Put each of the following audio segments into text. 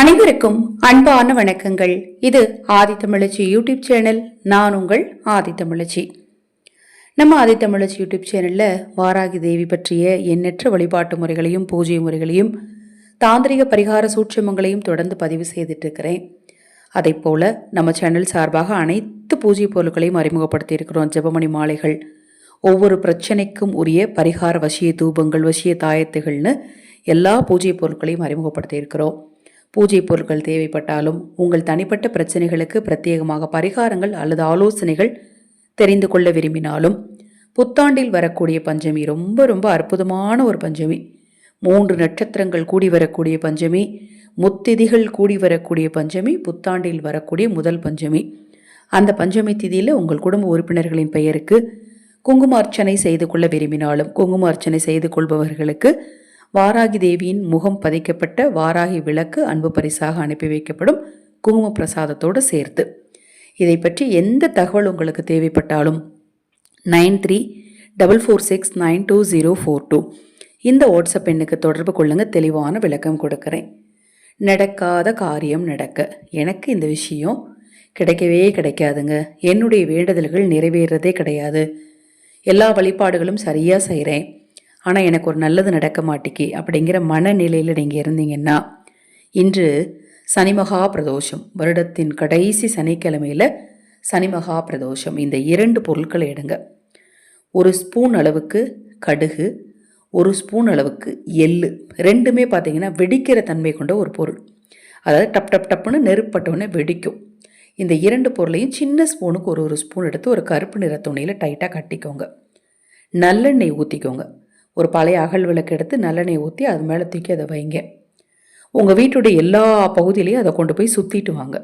அனைவருக்கும் அன்பான வணக்கங்கள். இது ஆதித்தமிழச்சி யூடியூப் சேனல். நான் உங்கள் ஆதித்தமிழச்சி நம்ம ஆதித்தமிழச்சி யூடியூப் சேனலில் வாராகி தேவி பற்றிய எண்ணற்ற வழிபாட்டு முறைகளையும் பூஜை முறைகளையும் தாந்திரிக பரிகார சூட்சமங்களையும் தொடர்ந்து பதிவு செய்துட்ருக்கிறேன் அதை நம்ம சேனல் சார்பாக அனைத்து பூஜை பொருட்களையும் அறிமுகப்படுத்தி இருக்கிறோம். ஜெபமணி மாலைகள் ஒவ்வொரு பிரச்சனைக்கும் உரிய பரிகார வசிய தூபங்கள் வசிய தாயத்துகள்னு எல்லா பூஜை பொருட்களையும் அறிமுகப்படுத்தி இருக்கிறோம். பூஜை பொருட்கள் தேவைப்பட்டாலும் உங்கள் தனிப்பட்ட பிரச்சனைகளுக்கு பிரத்யேகமாக பரிகாரங்கள் அல்லது ஆலோசனைகள் தெரிந்து கொள்ள விரும்பினாலும் புத்தாண்டில் வரக்கூடிய பஞ்சமி ரொம்ப ரொம்ப அற்புதமான ஒரு பஞ்சமி. மூன்று நட்சத்திரங்கள் கூடி வரக்கூடிய பஞ்சமி முத்திதிகள் கூடி வரக்கூடிய பஞ்சமி புத்தாண்டில் வரக்கூடிய முதல் பஞ்சமி. அந்த பஞ்சமி திதியில் உங்கள் குடும்ப உறுப்பினர்களின் பெயருக்கு குங்கும அர்ச்சனை செய்து கொள்ள விரும்பினாலும் குங்கும அர்ச்சனை செய்து கொள்பவர்களுக்கு வாராகி தேவியின் முகம் பதிக்கப்பட்ட வாராகி விளக்கு அன்பு பரிசாக அனுப்பி வைக்கப்படும் குங்கும பிரசாதத்தோடு சேர்த்து. இதை பற்றி எந்த தகவல் உங்களுக்கு தேவைப்பட்டாலும் nine three double four six nine two zero four two. இந்த வாட்ஸ்அப் எண்ணுக்கு தொடர்பு கொள்ளுங்கள் தெளிவான விளக்கம் கொடுக்குறேன். நடக்காத காரியம் நடக்க. எனக்கு இந்த விஷயம் கிடைக்கவே கிடைக்காதுங்க. என்னுடைய வேண்டுதல்கள் நிறைவேறதே கிடையாது. எல்லா வழிபாடுகளும் சரியாக செய்கிறேன் ஆனால் எனக்கு ஒரு நல்லது நடக்க மாட்டேக்கி அப்படிங்கிற மனநிலையில் நீங்கள் இருந்தீங்கன்னா இன்று சனிமகா பிரதோஷம். வருடத்தின் கடைசி சனிக்கிழமையில் சனிமகா பிரதோஷம். இந்த இரண்டு பொருட்களை எடுங்க. ஒரு ஸ்பூன் அளவுக்கு கடுகு ஒரு ஸ்பூன் அளவுக்கு எள்ளு. ரெண்டுமே பார்த்தீங்கன்னா வெடிக்கிற தன்மை கொண்ட ஒரு பொருள். அதாவது டப் டப் டப்புன்னு நெருப்பட்டோன்னே வெடிக்கும். இந்த இரண்டு பொருளையும் சின்ன ஸ்பூனுக்கு ஒரு ஒரு ஸ்பூன் எடுத்து ஒரு கருப்பு நிற துணியில் டைட்டாக கட்டிக்கோங்க. நல்லெண்ணெய் ஊற்றிக்கோங்க ஒரு பழைய அகல் விளக்கு எடுத்து நல்லெண்ணெய் ஊற்றி அது மேலே தூக்கி அதை வைங்க. உங்கள் வீட்டுடைய எல்லா பகுதியிலையும் அதை கொண்டு போய் சுற்றிட்டு வாங்க.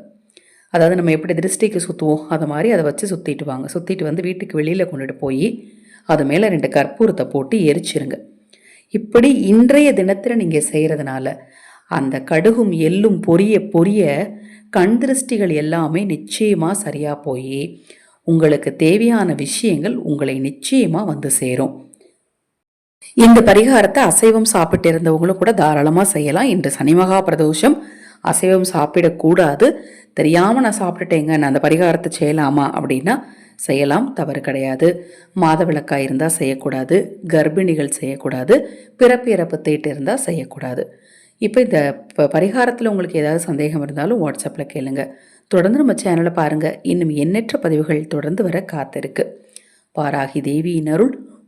அதாவது நம்ம எப்படி திருஷ்டிக்கு சுற்றுவோம் அதை மாதிரி அதை வச்சு சுற்றிட்டு வாங்க. சுற்றிட்டு வந்து வீட்டுக்கு வெளியில் கொண்டுட்டு போய் அது மேலே ரெண்டு கற்பூரத்தை போட்டு எரிச்சிருங்க. இப்படி இன்றைய தினத்தில் நீங்கள் செய்கிறதுனால அந்த கடுகும் எள்ளும் பொரிய பொரிய கண் திருஷ்டிகள் எல்லாமே நிச்சயமாக சரியாக போய் உங்களுக்கு தேவையான விஷயங்கள் உங்களை நிச்சயமாக வந்து சேரும். இந்த பரிகாரத்தை அசைவம் சாப்பிட்டு இருந்தவங்களும் கூட தாராளமாக செய்யலாம். இன்று சனிமகா பிரதோஷம். அசைவம் சாப்பிடக்கூடாது. தெரியாமல் நான் சாப்பிட்டுட்டேங்க. நான் அந்த பரிகாரத்தை செய்யலாமா அப்படின்னா செய்யலாம். தவறு கிடையாது. மாதவிளக்காய் இருந்தால் செய்யக்கூடாது. கர்ப்பிணிகள் செய்யக்கூடாது. பிறப்பு இறப்பு தீட்டு இருந்தால் செய்யக்கூடாது. இப்போ இந்த பரிகாரத்தில் உங்களுக்கு ஏதாவது சந்தேகம் இருந்தாலும் வாட்ஸ்அப்பில் கேளுங்க. தொடர்ந்து நம்ம சேனலை பாருங்கள் இன்னும் எண்ணற்ற பதிவுகள் தொடர்ந்து வர காத்திருக்கு. பாராகி தேவியின் அருள்.